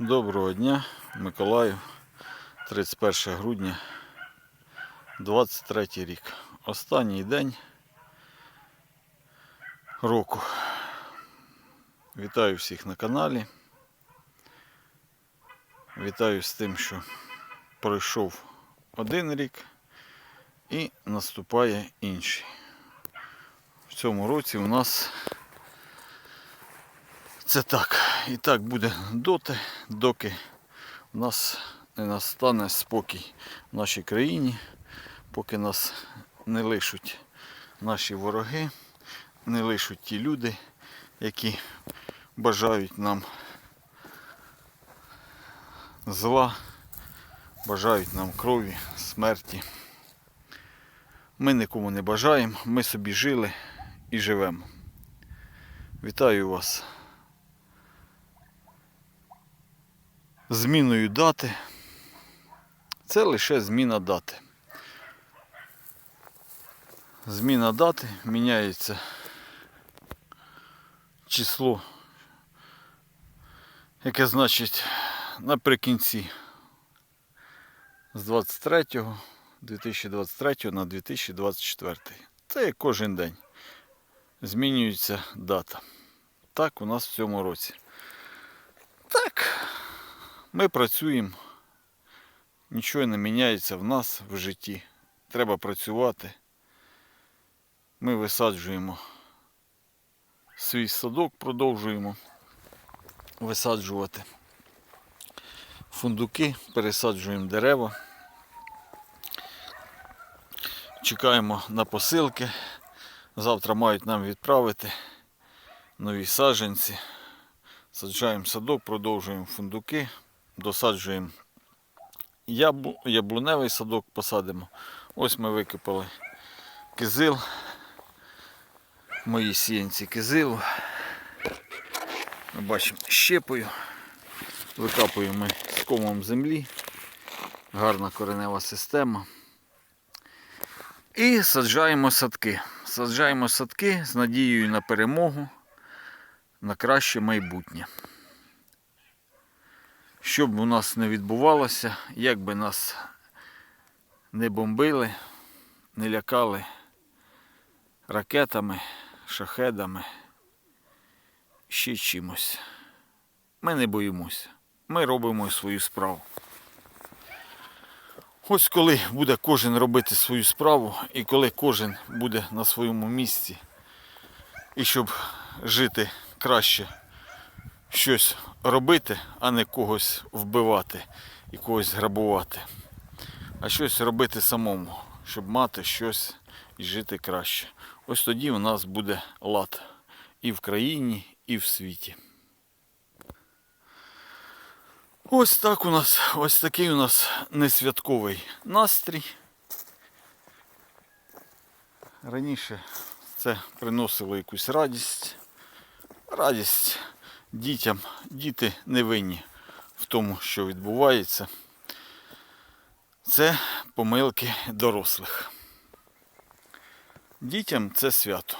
Доброго дня, Миколаїв, 31 грудня, 23 рік. Останній день року. Вітаю всіх на каналі. Вітаю з тим, що пройшов один рік і наступає інший. В цьому році у нас це так. І так буде доти, доки у нас не настане спокій в нашій країні, поки нас не лишуть наші вороги, не лишуть ті люди, які бажають нам зла, бажають нам крові, смерті. Ми нікому не бажаємо, ми собі жили і живемо. Вітаю вас зміною дати. Це лише зміна дати. Зміна дати міняється число, яке значить наприкінці з 23 2023 на 2024. Це як кожен день. Змінюється дата. Так у нас в цьому році. Так. Ми працюємо, нічого не міняється в нас в житті. Треба працювати. Ми висаджуємо свій садок, продовжуємо висаджувати фундуки, пересаджуємо дерева. Чекаємо на посилки. Завтра мають нам відправити нові саджанці. Саджаємо садок, продовжуємо фундуки досаджуємо яблу, яблуневий садок посадимо. Ось ми викопали кизил. Мої сіянці кизилу. Ми бачимо щепою. Викапуємо ми з комом землі. Гарна коренева система. І саджаємо садки. Саджаємо садки з надією на перемогу, на краще майбутнє. Що б у нас не відбувалося, як би нас не бомбили, не лякали ракетами, шахедами, ще чимось. Ми не боїмося. Ми робимо свою справу. Ось коли буде кожен робити свою справу і коли кожен буде на своєму місці, і щоб жити краще щось робити, а не когось вбивати і когось грабувати, а щось робити самому, щоб мати щось і жити краще. Ось тоді у нас буде лад і в країні, і в світі. Ось так у нас, ось такий у нас несвятковий настрій. Раніше це приносило якусь радість. Радість дітям. Діти не винні в тому, що відбувається. Це помилки дорослих. Дітям це свято.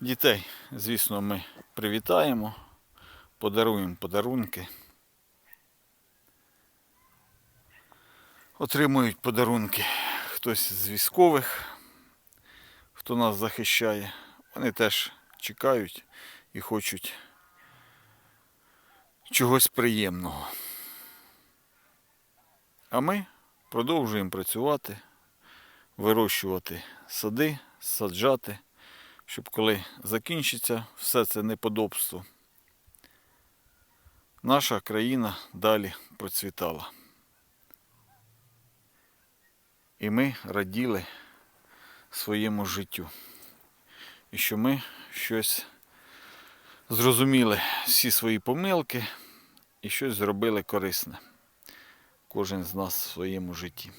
Дітей, звісно, ми привітаємо, подаруємо подарунки. Отримують подарунки хтось з військових, хто нас захищає. Вони теж чекають і хочуть чогось приємного. А ми продовжуємо працювати, вирощувати сади, саджати, щоб коли закінчиться все це неподобство, наша країна далі процвітала. І ми раділи своєму життю. І що ми щось зрозуміли всі свої помилки і щось зробили корисне. Кожен з нас в своєму житті.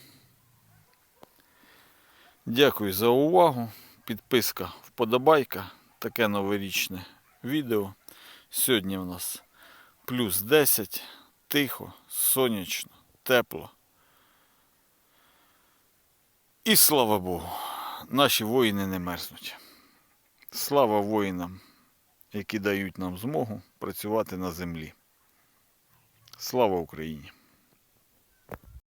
Дякую за увагу. Підписка, вподобайка. Таке новорічне відео. Сьогодні в нас плюс 10, тихо, сонячно, тепло. І слава Богу, наші воїни не мерзнуть. Слава воїнам, які дають нам змогу працювати на землі. Слава Україні!